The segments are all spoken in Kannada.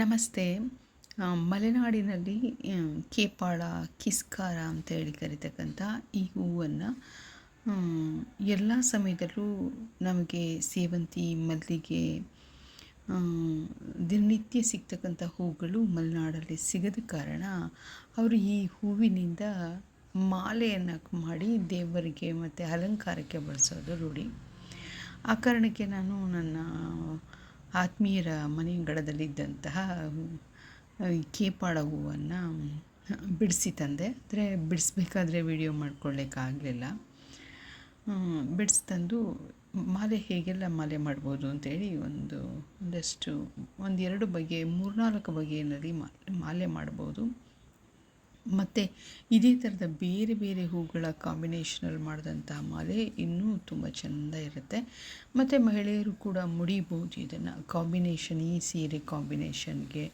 ನಮಸ್ತೆ. ಮಲೆನಾಡಿನಲ್ಲಿ ಕೇಪಾಳ, ಕಿಸ್ಕಾರ ಅಂತ ಹೇಳಿ ಕರಿತಕ್ಕಂಥ ಈ ಹೂವನ್ನು ಎಲ್ಲ ಸಮಯದಲ್ಲೂ ನಮಗೆ ಸೇವಂತಿ, ಮಲ್ಲಿಗೆ ದಿನನಿತ್ಯ ಸಿಗ್ತಕ್ಕಂಥ ಹೂಗಳು ಮಲೆನಾಡಲ್ಲಿ ಸಿಗದ ಕಾರಣ ಅವರು ಈ ಹೂವಿನಿಂದ ಮಾಲೆಯನ್ನು ಮಾಡಿ ದೇವರಿಗೆ ಮತ್ತು ಅಲಂಕಾರಕ್ಕೆ ಬಳಸೋದು ರೂಢಿ. ಆ ಕಾರಣಕ್ಕೆ ನಾನು ನನ್ನ ಆತ್ಮೀಯರ ಮನೆ ಕೇಪಾಡ ಹೂವನ್ನು ಬಿಡಿಸಿ ತಂದೆ. ಅಂದರೆ ಬಿಡಿಸ್ಬೇಕಾದ್ರೆ ವಿಡಿಯೋ ಮಾಡ್ಕೊಳ್ಳಿಕ್ಕಾಗಲಿಲ್ಲ ಬಿಡಿಸಿ ತಂದು ಮಾಲೆ ಹೇಗೆಲ್ಲ ಮಾಲೆ ಮಾಡ್ಬೋದು ಅಂತೇಳಿ ಒಂದು, ಒಂದಷ್ಟು, ಒಂದೆರಡು ಬಗೆ, ಮೂರ್ನಾಲ್ಕು ಬಗೆಯಲ್ಲಿ ಮಾಲೆ ಮಾಡ್ಬೋದು. ಮತ್ತು ಇದೇ ಥರದ ಬೇರೆ ಬೇರೆ ಹೂಗಳ ಕಾಂಬಿನೇಷನಲ್ಲಿ ಮಾಡಿದಂಥ ಮಾಲೆ ಇನ್ನೂ ತುಂಬ ಚೆಂದ ಇರುತ್ತೆ. ಮತ್ತು ಮಹಿಳೆಯರು ಕೂಡ ಮುಡಿಬೋದು ಇದನ್ನು. ಕಾಂಬಿನೇಷನ್ ಈ ಸೀರೆ ಕಾಂಬಿನೇಷನ್ಗೆ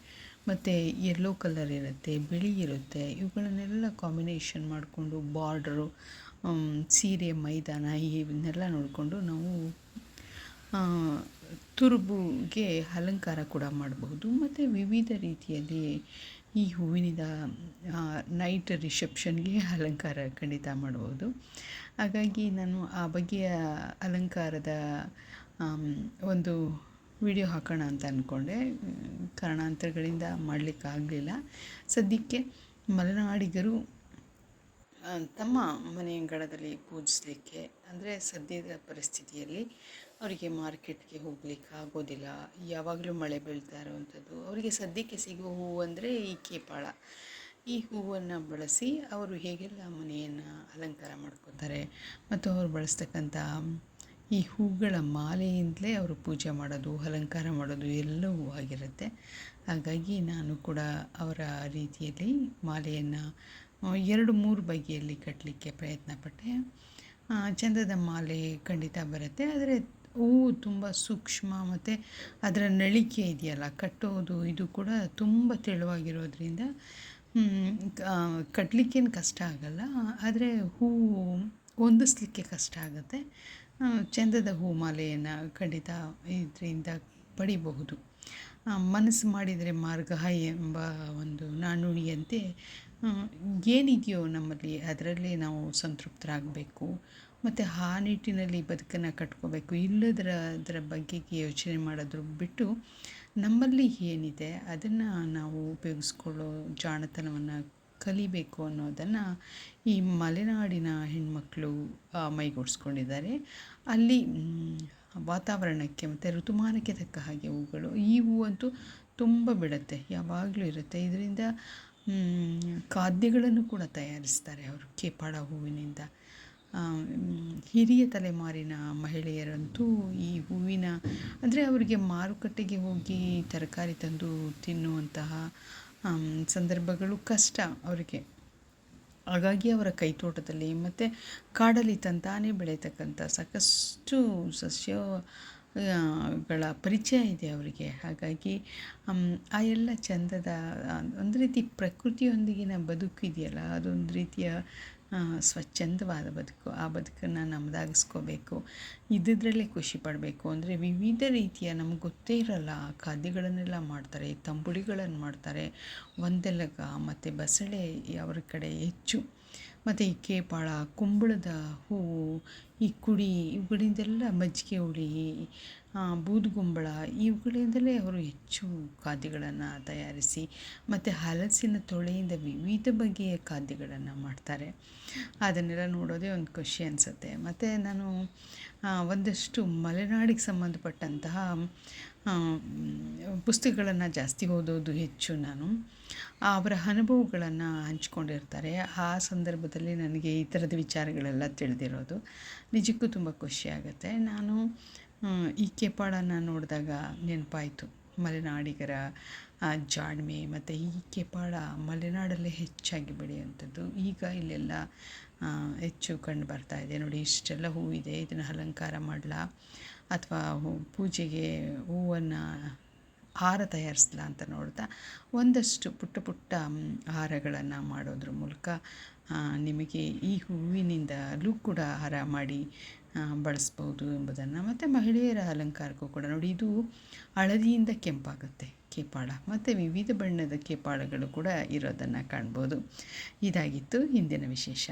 ಮತ್ತು ಯೆಲ್ಲೋ ಕಲರ್ ಇರುತ್ತೆ, ಬಿಳಿ ಇರುತ್ತೆ. ಇವುಗಳನ್ನೆಲ್ಲ ಕಾಂಬಿನೇಷನ್ ಮಾಡಿಕೊಂಡು ಬಾರ್ಡ್ರು ಸೀರೆ, ಮೈದಾನ ಇವನ್ನೆಲ್ಲ ನೋಡಿಕೊಂಡು ನಾವು ತುರುಬುಗೆ ಅಲಂಕಾರ ಕೂಡ ಮಾಡಬಹುದು. ಮತ್ತು ವಿವಿಧ ರೀತಿಯಲ್ಲಿ ಈ ಹೂವಿನಿಂದ ನೈಟ್ ರಿಸೆಪ್ಷನ್ಗೆ ಅಲಂಕಾರ ಖಂಡಿತ ಮಾಡಬಹುದು. ಹಾಗಾಗಿ ನಾನು ಆ ಬಗೆಯ ಅಲಂಕಾರದ ಒಂದು ವಿಡಿಯೋ ಹಾಕೋಣ ಅಂತ ಅಂದ್ಕೊಂಡೆ ಕಾರಣಾಂತರಗಳಿಂದ ಮಾಡಲಿಕ್ಕಾಗಲಿಲ್ಲ. ಸದ್ಯಕ್ಕೆ ಮಲೆನಾಡಿಗರು ತಮ್ಮ ಮನೆಯಂಗಳದಲ್ಲಿ ಪೂಜಿಸಲಿಕ್ಕೆ, ಅಂದರೆ ಸದ್ಯದ ಪರಿಸ್ಥಿತಿಯಲ್ಲಿ ಅವರಿಗೆ ಮಾರ್ಕೆಟ್ಗೆ ಹೋಗ್ಲಿಕ್ಕೆ ಆಗೋದಿಲ್ಲ. ಯಾವಾಗಲೂ ಮಳೆ ಬೀಳ್ತಾ ಇರುವಂಥದ್ದು ಅವರಿಗೆ ಸದ್ಯಕ್ಕೆ ಸಿಗುವ ಹೂವು ಅಂದರೆ ಈ ಕೇಪಾಳ. ಈ ಹೂವನ್ನು ಬಳಸಿ ಅವರು ಹೇಗೆಲ್ಲ ಮನೆಯನ್ನು ಅಲಂಕಾರ ಮಾಡ್ಕೋತಾರೆ ಮತ್ತು ಅವರು ಬಳಸ್ತಕ್ಕಂಥ ಈ ಹೂಗಳ ಮಾಲೆಯಿಂದಲೇ ಅವರು ಪೂಜೆ ಮಾಡೋದು, ಅಲಂಕಾರ ಮಾಡೋದು ಎಲ್ಲವೂ ಆಗಿರುತ್ತೆ. ಹಾಗಾಗಿ ನಾನು ಕೂಡ ಅವರ ರೀತಿಯಲ್ಲಿ ಮಾಲೆಯನ್ನು ಎರಡು ಮೂರು ಬಗೆಯಲ್ಲಿ ಕಟ್ಟಲಿಕ್ಕೆ ಪ್ರಯತ್ನ ಪಟ್ಟೆ ಚಂದದ ಮಾಲೆ ಖಂಡಿತ ಬರುತ್ತೆ. ಆದರೆ ಹೂವು ತುಂಬ ಸೂಕ್ಷ್ಮ ಮತ್ತು ಅದರ ನಳಿಕೆ ಇದೆಯಲ್ಲ, ಕಟ್ಟೋದು ಇದು ಕೂಡ ತುಂಬ ತೆಳುವಾಗಿರೋದ್ರಿಂದ ಕಟ್ಟಲಿಕ್ಕೇನು ಕಷ್ಟ ಆಗಲ್ಲ. ಆದರೆ ಹೂವು ಹೊಂದಿಸ್ಲಿಕ್ಕೆ ಕಷ್ಟ ಆಗುತ್ತೆ. ಚಂದದ ಹೂ ಮಾಲೆಯನ್ನು ಖಂಡಿತ ಇದರಿಂದ ಪಡಿಬಹುದು. ಮನಸ್ಸು ಮಾಡಿದರೆ ಮಾರ್ಗ ಎಂಬ ಒಂದು ನಾಣ್ಣುಡಿಯಂತೆ ಏನಿದೆಯೋ ನಮ್ಮಲ್ಲಿ ಅದರಲ್ಲಿ ನಾವು ಸಂತೃಪ್ತರಾಗಬೇಕು. ಮತ್ತು ಆ ನಿಟ್ಟಿನಲ್ಲಿ ಬದುಕನ್ನು ಕಟ್ಕೋಬೇಕು. ಇಲ್ಲದರ, ಅದರ ಬಗ್ಗೆಗೆ ಯೋಚನೆ ಮಾಡೋದ್ರ ಬಿಟ್ಟು ನಮ್ಮಲ್ಲಿ ಏನಿದೆ ಅದನ್ನು ನಾವು ಉಪಯೋಗಿಸ್ಕೊಳ್ಳೋ ಜಾಣತನವನ್ನು ಕಲಿಬೇಕು ಅನ್ನೋದನ್ನು ಈ ಮಲೆನಾಡಿನ ಹೆಣ್ಮಕ್ಳು ಆ, ಮೈಗೂಡಿಸ್ಕೊಂಡಿದ್ದಾರೆ. ಅಲ್ಲಿ ವಾತಾವರಣಕ್ಕೆ ಮತ್ತು ಋತುಮಾನಕ್ಕೆ ತಕ್ಕ ಹಾಗೆ ಹೂಗಳು ಈ ಹೂವಂತೂ ತುಂಬ ಬಿಡುತ್ತೆ ಯಾವಾಗಲೂ ಇರುತ್ತೆ. ಇದರಿಂದ ಖಾದ್ಯಗಳನ್ನು ಕೂಡ ತಯಾರಿಸ್ತಾರೆ ಅವರು ಕೇಪಾಳ ಹೂವಿನಿಂದ. ಹಿರಿಯ ತಲೆಮಾರಿನ ಮಹಿಳೆಯರಂತೂ ಈ ಹೂವಿನ ಅಂದರೆ ಅವರಿಗೆ ಮಾರುಕಟ್ಟೆಗೆ ಹೋಗಿ ತರಕಾರಿ ತಂದು ತಿನ್ನುವಂತಹ ಸಂದರ್ಭಗಳು ಕಷ್ಟ ಅವರಿಗೆ. ಹಾಗಾಗಿ ಅವರ ಕೈತೋಟದಲ್ಲಿ ಮತ್ತು ಕಾಡಲ್ಲಿ ತಂತಾನೇ ಬೆಳೀತಕ್ಕಂಥ ಸಾಕಷ್ಟು ಸಸ್ಯ ಗಳ ಪರಿಚಯ ಇದೆ ಅವರಿಗೆ. ಹಾಗಾಗಿ ಆ ಎಲ್ಲ ಚಂದದ ಒಂದು ರೀತಿ ಪ್ರಕೃತಿಯೊಂದಿಗಿನ ಬದುಕಿದೆಯಲ್ಲ ಅದೊಂದು ರೀತಿಯ ಸ್ವಚ್ಛಂದವಾದ ಬದುಕು, ಆ ಬದುಕನ್ನು ನಮ್ಮದಾಗಿಸ್ಕೋಬೇಕು ಇದ್ದಿದ್ರಲ್ಲೇ ಖುಷಿ ಪಡಬೇಕು. ಅಂದರೆ ವಿವಿಧ ರೀತಿಯ ನಮ್ಗೆ ಗೊತ್ತೇ ಇರಲ್ಲ ಖಾದ್ಯಗಳನ್ನೆಲ್ಲ ಮಾಡ್ತಾರೆ ತಂಬುಳಿಗಳನ್ನು ಮಾಡ್ತಾರೆ. ಒಂದೆಲಗ ಮತ್ತು ಬಸಳೆ ಅವರ ಕಡೆ ಹೆಚ್ಚು. ಮತ್ತು ಈ ಕೇಪಾಳ ಕುಂಬಳದ ಹೂವು, ಈ ಕುಡಿ ಇವುಗಳಿಂದೆಲ್ಲ ಮಜ್ಜಿಗೆ ಹುಳಿ ಬೂದುಗುಂಬಳ, ಇವುಗಳಿಂದಲೇ ಅವರು ಹೆಚ್ಚು ಖಾದ್ಯಗಳನ್ನು ತಯಾರಿಸಿ ಮತ್ತು ಹಲಸಿನ ತೊಳೆಯಿಂದ ವಿವಿಧ ಬಗೆಯ ಖಾದ್ಯಗಳನ್ನು ಮಾಡ್ತಾರೆ. ಅದನ್ನೆಲ್ಲ ನೋಡೋದೇ ಒಂದು ಖುಷಿ ಅನಿಸುತ್ತೆ. ಮತ್ತು ನಾನು ಒಂದಷ್ಟು ಮಲೆನಾಡಿಗೆ ಸಂಬಂಧಪಟ್ಟಂತಹ ಪುಸ್ತಕಗಳನ್ನು ಜಾಸ್ತಿ ಓದೋದು ಹೆಚ್ಚು ನಾನು. ಅವರ ಅನುಭವಗಳನ್ನು ಹಂಚ್ಕೊಂಡಿರ್ತಾರೆ. ಆ ಸಂದರ್ಭದಲ್ಲಿ ನನಗೆ ಈ ಥರದ ವಿಚಾರಗಳೆಲ್ಲ ತಿಳಿದಿರೋದು. ನಿಜಕ್ಕೂ ತುಂಬ ಖುಷಿಯಾಗುತ್ತೆ ನಾನು ಈ ಕೆಪಾಡನ್ನು ನೋಡಿದಾಗ ನೆನಪಾಯಿತು. ಮಲೆನಾಡಿಗರ ಜಾಣ್ಮೆ ಮತ್ತು ಈ ಕೆಪಾಡ ಮಲೆನಾಡಲ್ಲೇ ಹೆಚ್ಚಾಗಿ ಬೆಳೆಯುವಂಥದ್ದು. ಈಗ ಇಲ್ಲೆಲ್ಲ ಹೆಚ್ಚು ಕಂಡು ಬರ್ತಾ ಇದೆ. ನೋಡಿ, ಇಷ್ಟೆಲ್ಲ ಹೂವಿದೆ. ಇದನ್ನು ಅಲಂಕಾರ ಮಾಡಲಾ? ಅಥವಾ ಪೂಜೆಗೆ ಹೂವನ್ನು ಹಾರ ತಯಾರಿಸ್ಲಾ ಅಂತ ನೋಡ್ತಾ ಒಂದಷ್ಟು ಪುಟ್ಟ ಪುಟ್ಟ ಹಾರಗಳನ್ನು ಮಾಡೋದ್ರ ಮೂಲಕ ನಿಮಗೆ ಈ ಹೂವಿನಿಂದಲೂ ಕೂಡ ಹಾರ ಮಾಡಿ ಬಳಸ್ಬೋದು ಎಂಬುದನ್ನು ಮತ್ತು ಮಹಿಳೆಯರ ಅಲಂಕಾರಕ್ಕೂ ಕೂಡ ನೋಡಿ, ಇದು ಹಳದಿಯಿಂದ ಕೆಂಪಾಗುತ್ತೆ ಕೇಪಾಳ. ಮತ್ತು ವಿವಿಧ ಬಣ್ಣದ ಕೇಪಾಳಗಳು ಕೂಡ ಇರೋದನ್ನು ಕಾಣ್ಬೋದು. ಇದಾಗಿತ್ತು ಇಂದಿನ ವಿಶೇಷ.